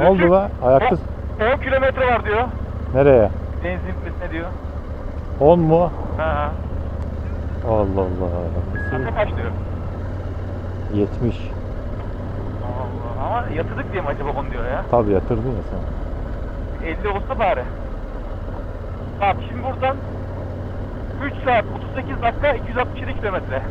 Ne oldu be? Ayakta 10 kilometre var diyor. nereye? Benzin bitmesine diyor. 10 mu? Ha. Allah Allah. Kanka kaç diyor. 70. Allah. Ama yatırdık diye mi acaba onu diyor ya? Tabii yatırdın ya sen. 50 olsa bari. Tamam şimdi buradan 3 saat 38 dakika 267 kilometre.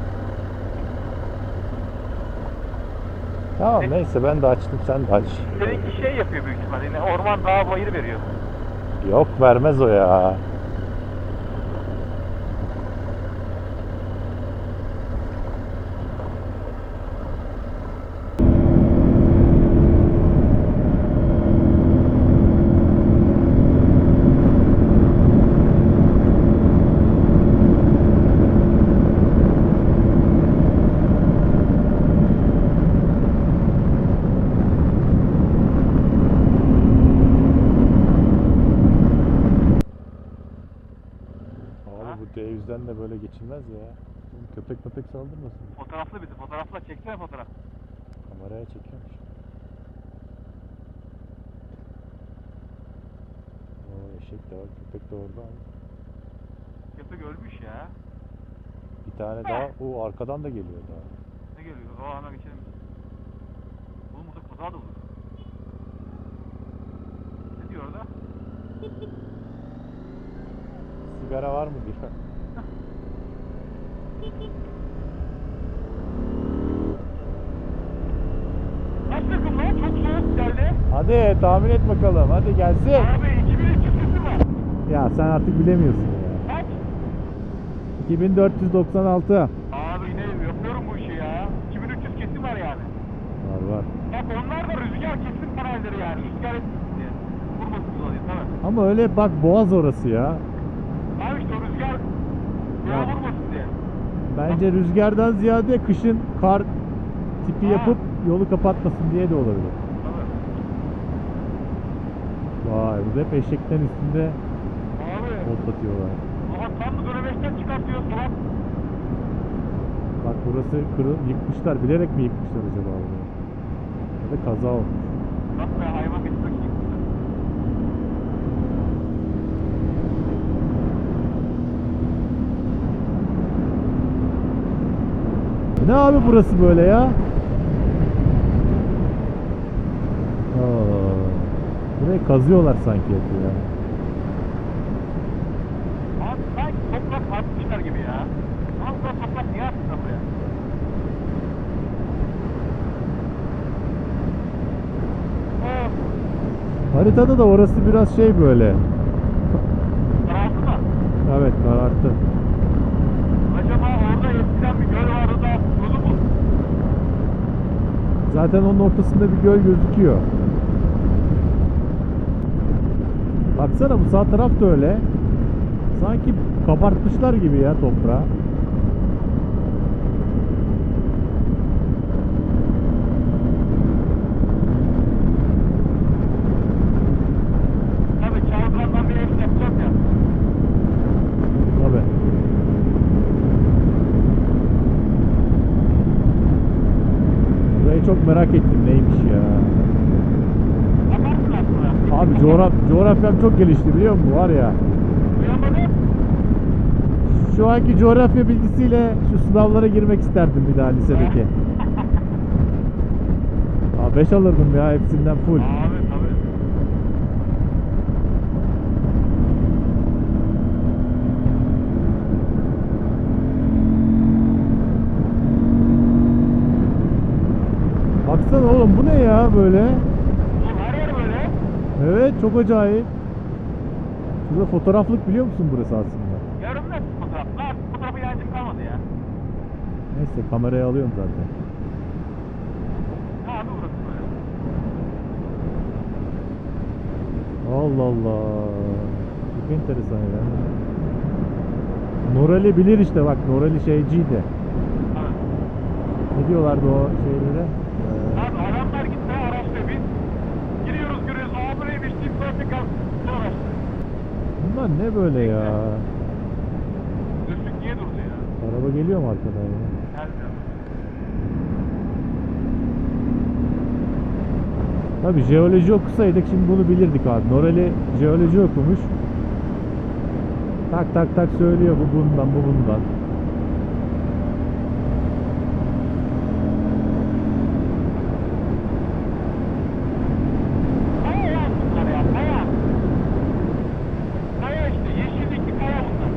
Tamam E- neyse ben de açtım sen de aç. Seninki şey yapıyor büyük ihtimalle yine orman dağ bayır veriyor. Yok vermez o ya. Ha? Abi bu D100'den de böyle geçilmez ya. Oğlum Köpek köpek saldırmasın. Fotoğraflı bizi fotoğrafla çeksene fotoğraf. Kameraya çekiyormuş. Oo eşek de var, köpek de orada. abi. Köpek ölmüş ya. Bir tane daha, o arkadan da geliyor daha. Ne geliyor? O ana geçelim. Oğlum burada kaza da olur. Ne diyor orada? Sigara var mı diyor. Kaç takım lan? Çok soğuk geldi. Hadi tahmin et bakalım, hadi gelsin. Abi 2300 kesim var. Ya sen artık bilemiyorsun ya. Kaç? 2496. Abi yine yapıyorum bu işi ya. 2300 kesim var yani. Var var. Bak onlar da rüzgar kesim panelleri yani. Rüzgar etmesin diye. Vurmasın dolayı tamam. Ama öyle bak boğaz orası ya. Abi işte o rüzgar Ya. ya vurmasın diye. Bence rüzgardan ziyade kışın kar tipi Ha. yapıp yolu kapatmasın diye de olabilir. Vay bu hep eşekten üstünde Abi. otlatıyorlar. Ama tam da dönemeçten çıkartıyor salak. Bak burası kırıl yıkmışlar. Bilerek mi yıkmışlar acaba bunu? Ya da kaza olmuş. Bak be hayvan getirmek için. Ne abi burası böyle ya? Aa, burayı kazıyorlar sanki hep ya. Abi sanki toprak atmışlar gibi ya. Ama bu toprak niye atmışlar buraya? Haritada da orası biraz şey böyle. daraldı mı? Evet kararttı. Acaba orada eskiden bir göl vardı da kurudu mu? Zaten onun ortasında bir göl gözüküyor. Baksana bu sağ taraf da öyle. Sanki kabartmışlar gibi ya toprağı. Tabii Çağlayan'dan bir ev yapacağız ya. Tabii. Burayı çok merak ettim neymiş ya. Bakarsın aslında. Abi coğraf coğrafyam çok gelişti biliyor musun var ya. Şu anki coğrafya bilgisiyle şu sınavlara girmek isterdim bir daha lisedeki. Aa 5 alırdım ya hepsinden full. Abi tabii. Baksana oğlum bu ne ya böyle? Oğlum her yer böyle. Evet çok acayip. Şurada fotoğraflık biliyor musun burası aslında? Yarım net fotoğraf. Fotoğrafı yancım kalmadı ya. Neyse kameraya alıyorum zaten. Abi burası böyle. Allah Allah. Çok enteresan ya. Norali bilir işte bak Norali şeyciydi. Abi. Ne diyorlardı o şeylere? Abi adamlar gitti araçta biz. Giriyoruz görüyoruz. Aa buraymış bu araçta. Bunlar ne böyle ya? Düzlük niye durdu ya? Araba geliyor mu arkadan ya? Gelmiyor. Tabii jeoloji okusaydık şimdi bunu bilirdik abi. Noreli jeoloji okumuş. Tak tak tak söylüyor bu bundan bu bundan. Kaya ya bunlar ya kaya. Kaya işte yeşillikli kaya bunlar.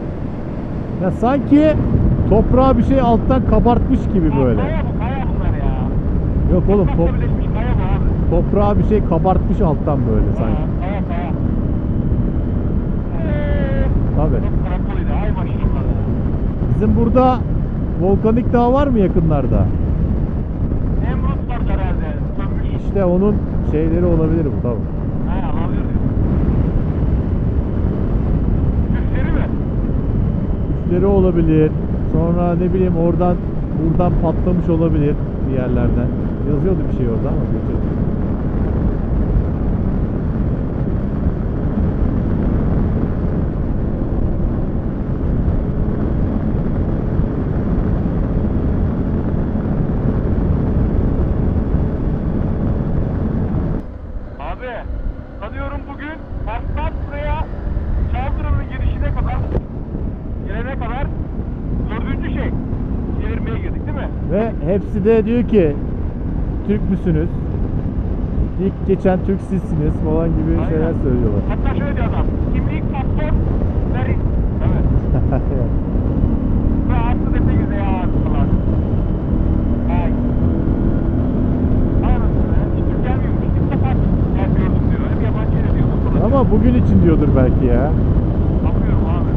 Ya sanki toprağa bir şey alttan kabartmış gibi böyle. Kaya bu kaya bunlar ya. Yok oğlum top, kaya bu abi. toprağa bir şey kabartmış alttan böyle sanki. Kaya kaya. Eee. Tabii. Bizim burada volkanik dağ var mı yakınlarda? Nemrut var herhalde. İşte onun şeyleri olabilir bu tabii. Ha alabilir diyor. Üstleri mi? Üstleri olabilir. Sonra ne bileyim oradan buradan patlamış olabilir bir yerlerden. Yazıyordu bir şey orada ama bilmiyorum. Dördüncü şey çevirmeye girdik değil mi? Ve hepsi de diyor ki Türk müsünüz? İlk geçen Türk sizsiniz falan gibi Aynen. şeyler söylüyorlar. Hatta şöyle diyor adam. Kimlik, pasaport, verin. Evet. Ve artı dese yüze ya falan. Ay. Anasını. Hiç Türk gelmiyormuş. İlk defa gel gördüm diyor. Hep yabancı diyor. Falan. Ama bugün için diyordur belki ya. Bakıyorum abi.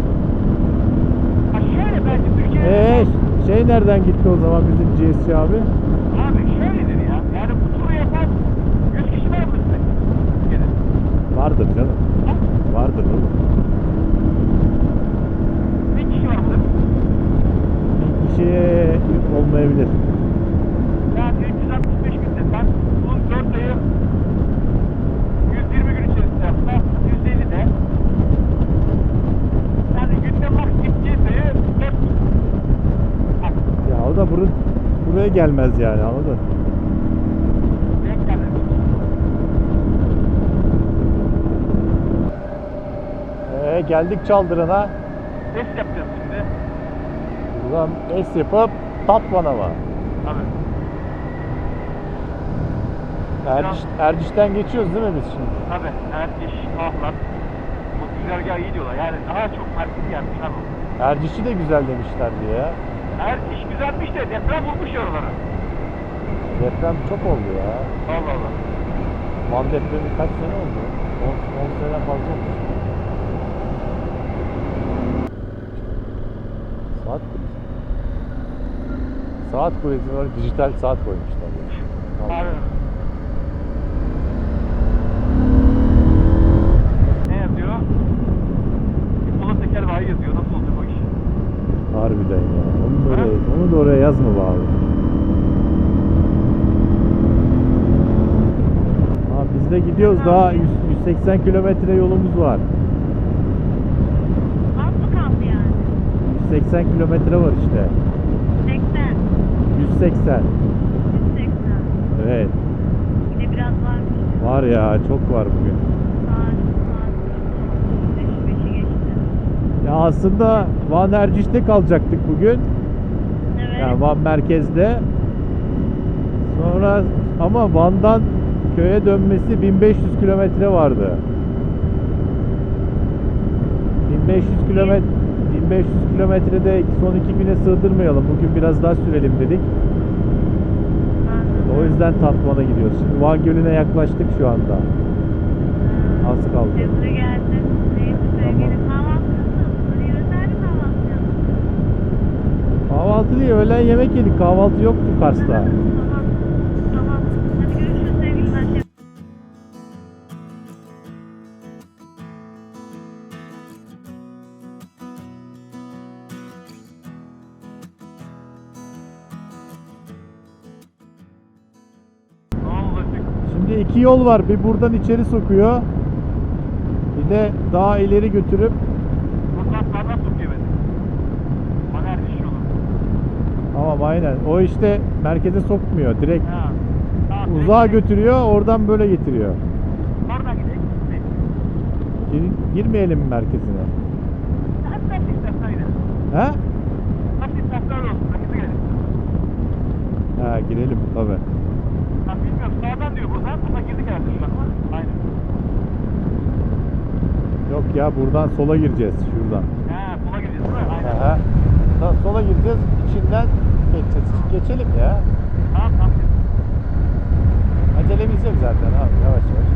Ha şöyle belki Türkiye'de... Eee şey nereden gitti o zaman bizim GSC abi şöyledir ya. Yani bu turu yapan 100 kişi var mı size? Türkiye'de. Vardır canım. Ha? Vardır oğlum. Bir kişi var burada. Bir kişiye olmayabilir. Yani 365 günde sen bunun 4 ayı 120 gün içerisinde yapsa 150 de yani günde max gittiği sayı 4 gün. Bak, Ya o da bur buraya gelmez yani anladın? Ee, geldik Çaldıran'a. Test yapacağız şimdi. Buradan es yapıp Tatvan'a var. Tabii. Erciş, Erciş'ten geçiyoruz değil mi biz şimdi? Tabii. Erkeş, ahlar. Bu güzergah iyi diyorlar. Yani daha çok merkezi yermiş abi. Erciş'i de güzel demişlerdi ya. Erkeş güzelmiş de deprem vurmuş oralara. Deprem çok oldu ya. Allah Allah. Van depremi kaç sene oldu? 10, 10 sene fazla olmuş. Saat kulesi. Saat kulesi var, dijital saat koymuşlar. ya. Vallahi. Abi. Harbiden ya. Onu da oraya, onu da oraya yazma be abi. Abi biz de gidiyoruz daha 100 180 kilometre yolumuz var. Az mı kaldı yani? 180 kilometre var işte. 80, 180. 180. Evet. Yine biraz varmış. Var ya çok var bugün. Saat, saat 5, 5'i geçti. Ya aslında Van Erciş'te kalacaktık bugün. Evet. Yani Van merkezde. Sonra ama Van'dan köye dönmesi 1500 kilometre vardı. 1500 kilometre 1500 kilometrede son iki güne sığdırmayalım. Bugün biraz daha sürelim dedik. O yüzden Tatvan'a gidiyoruz. Şimdi Van Gölü'ne yaklaştık şu anda. Az kaldı. Hızlı geldi. Neyse sevgili kahvaltı nasıl? Hani özel bir kahvaltı değil, öğlen yemek yedik. Kahvaltı yoktu Kars'ta. Tamam. Tamam. Hadi görüşürüz sevgili olacak? Şimdi iki yol var. Bir buradan içeri sokuyor. Bir de daha ileri götürüp Buradan sağdan sokuyor beni. Bana erkeş yolu. Tamam aynen. O işte merkeze sokmuyor. Direkt Ha. Ha uzağa götürüyor, oradan böyle getiriyor. Oradan gidelim. Gir- Girmeyelim mi merkezine? He? Olsun. Merkeze gidelim. Ha girelim tabi. Ha bilmiyorum sağdan diyor buradan. Buradan girdik herhalde şu ama. Aynen. Yok ya buradan sola gireceğiz şuradan. Ha sola gireceğiz değil mi? Aynen. Aha. Sola gireceğiz, içinden geçeceğiz. Geçelim ya. Tamam tamam. Acelemiz yok zaten abi yavaş yavaş.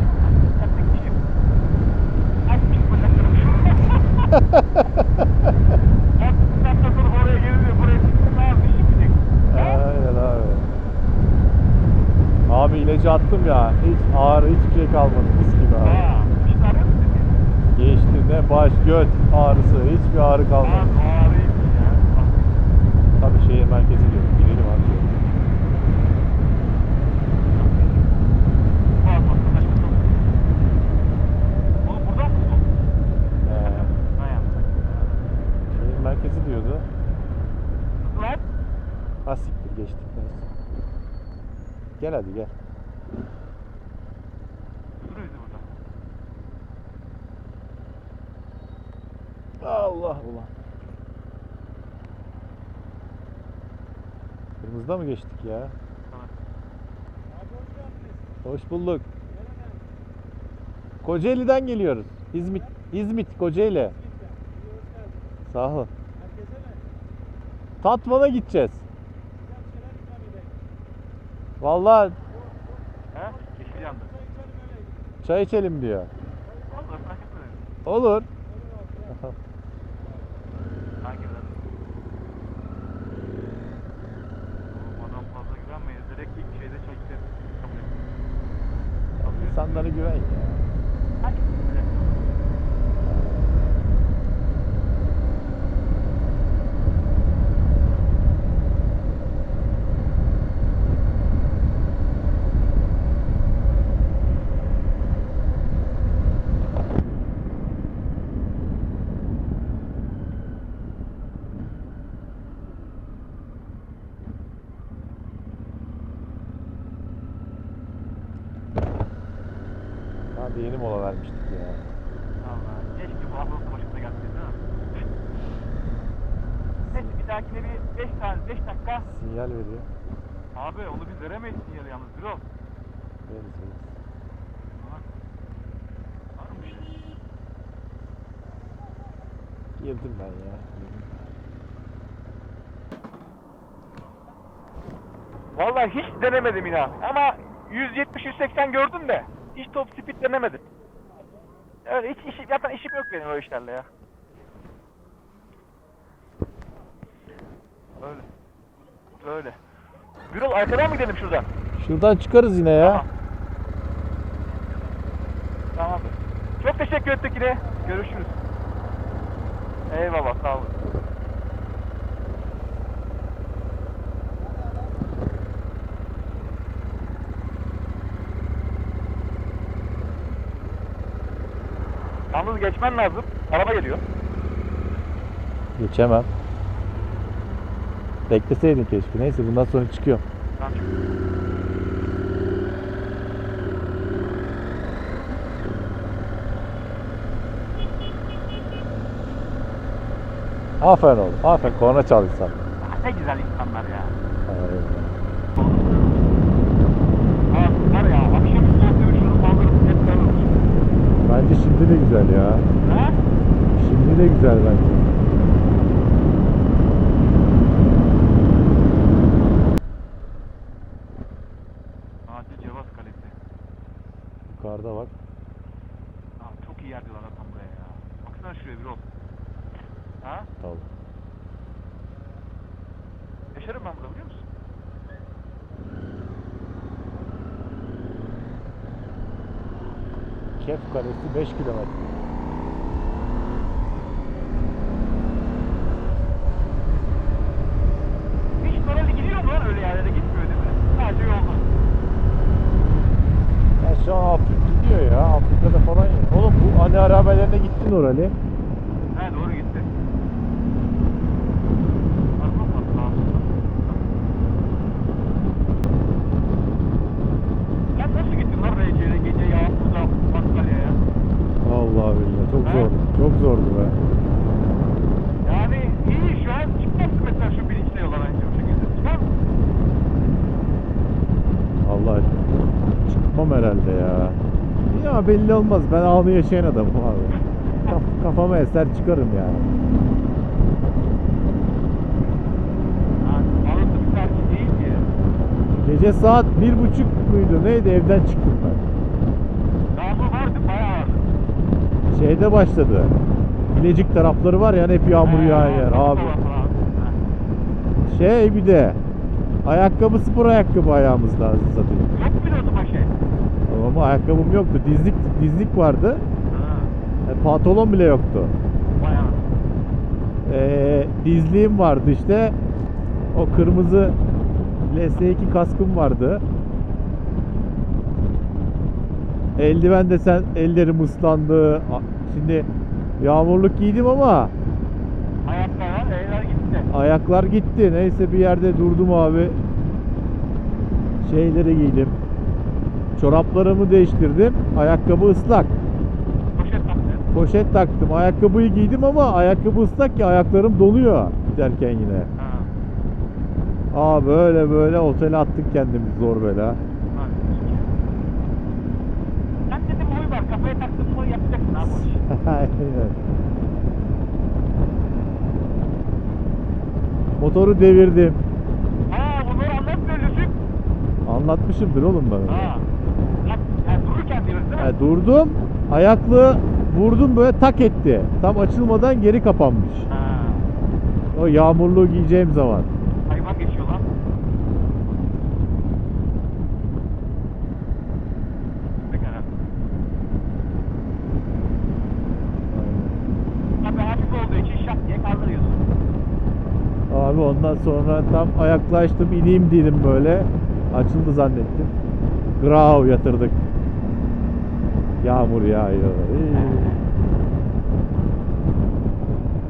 Abi. İlacı attım ya. Hiç ağrı hiçbir şey kalmadı. Mis gibi abi. Ha? Geçti ne baş göt ağrısı. Hiçbir ağrı kalmadı. ya. Tabii şehir merkezi diyor. Girelim abi. Yaptık. şehir merkezi diyordu. Lan. Ha siktir geçtik neyse. Gel hadi gel. Allah ulan. Kırmızıda mı geçtik ya? Hoş bulduk. Kocaeli'den geliyoruz. İzmit, İzmit, Kocaeli. Sağ ol. Tatvan'a gideceğiz. Vallahi He? Yeşil yandı. çay içelim diyor. Olur fark etmez. Olur. Hangi biraz? Oğlum adam fazla güvenmeyiz. Direkt ilk şeyde çay içelim. Kabul et. Kabul et. İnsanlara güven ya. Hadi. Öyle. Hadi yeni mola vermiştik ya. Allah. Keşke bu hafta başımıza gelseydi değil mi? Neyse bir dahakine bir 5 tane 5 dakika. Sinyal veriyor. Abi onu biz veremeyiz sinyali yalnız. Bir ol. Veririz, veririz. Var mı bir şey? Girdim ben ya. Vallahi hiç denemedim inan. Ama 170-180 gördüm de hiç top speed denemedim. Öyle hiç işim, zaten işim yok benim öyle işlerle ya. Öyle. Öyle. Birol arkadan mı gidelim şuradan? Şuradan çıkarız yine ya. Tamam. Tamamdır. Çok teşekkür ettik yine. Görüşürüz. Eyvallah sağ olun. Yalnız geçmen lazım. Araba geliyor. Geçemem. Bekleseydin keşke. Neyse bundan sonra çıkıyorum. Tamam. Aferin oğlum. Aferin. Korna çal insan. Ah, Ne güzel insanlar ya. Aynen. Ha var ya akşamüstü otobüs şunu kaldırıp hep sarılır. Bence şimdi de güzel ya. Ha? Şimdi de güzel bence. Hacı Cevaz Kalesi. Yukarıda bak. Abi çok iyi yer diyorlar zaten buraya ya. Baksana şuraya bir ol. Ha? Tabii. Yaşarım ben burada biliyor musun? Kef Kalesi 5 kilometre. Hiç normalde gidiyor mu lan öyle yerlere gitmiyor değil mi? Sadece yolda. Ya şu an Afrika gidiyor ya. Afrika'da falan ya. Oğlum bu hani arabalarına gittin orali. He doğru gitti. Arka mı var? Sağa sola. be. Yani iyi şu an çıkmaz mesela şu bilinçli yola bence o şekilde. Çıkar mı? Allah çıkmam herhalde ya. Ya belli olmaz. Ben anı yaşayan adamım abi. Kaf- kafama eser çıkarım yani. Gece saat bir buçuk muydu neydi evden çıktım ben. Yağmur vardı bayağı vardı. Şeyde başladı. Bilecik tarafları var ya hani hep yağmur yağan yer abi. Şey bir de ayakkabı spor ayakkabı ayağımızda satayım. Yok şey? Ama ayakkabım yoktu. Dizlik dizlik vardı. Ha. E, pantolon bile yoktu. Bayağı. E, dizliğim vardı işte. O kırmızı LS2 kaskım vardı. Eldiven desen ellerim ıslandı. Şimdi yağmurluk giydim ama Ayaklar var, eller gitti. ayaklar gitti. Neyse bir yerde durdum abi. Şeyleri giydim. Çoraplarımı değiştirdim. Ayakkabı ıslak. Poşet taktı. Poşet taktım. Ayakkabıyı giydim ama ayakkabı ıslak ki ayaklarım donuyor giderken yine. Ha. Aa böyle böyle otele attık kendimizi zor bela. Sen dedim boy var, kafaya taktın mı yapacaksın abi. Aynen. Motoru devirdim. Ha bunları anlatmıyor. Anlatmışımdır oğlum ben. Ha. Yani durdum. Ayaklı vurdum böyle tak etti. Tam açılmadan geri kapanmış. Ha. O yağmurluğu giyeceğim zaman. Hayvan geçiyor lan. Pekala. Tabii hafif olduğu için şak diye kaldırıyorsun. Abi ondan sonra tam ayaklaştım ineyim dedim böyle. Açıldı zannettim. Grav yatırdık. Yağmur yağıyor. İyi.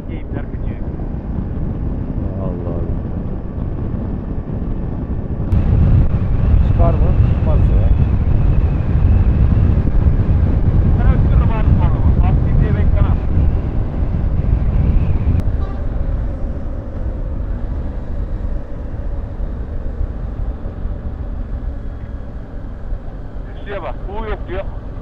Keyifler kaçıyor. Allah Allah. Çıkar mı? Çıkmaz ya. Bak. U yok diyor.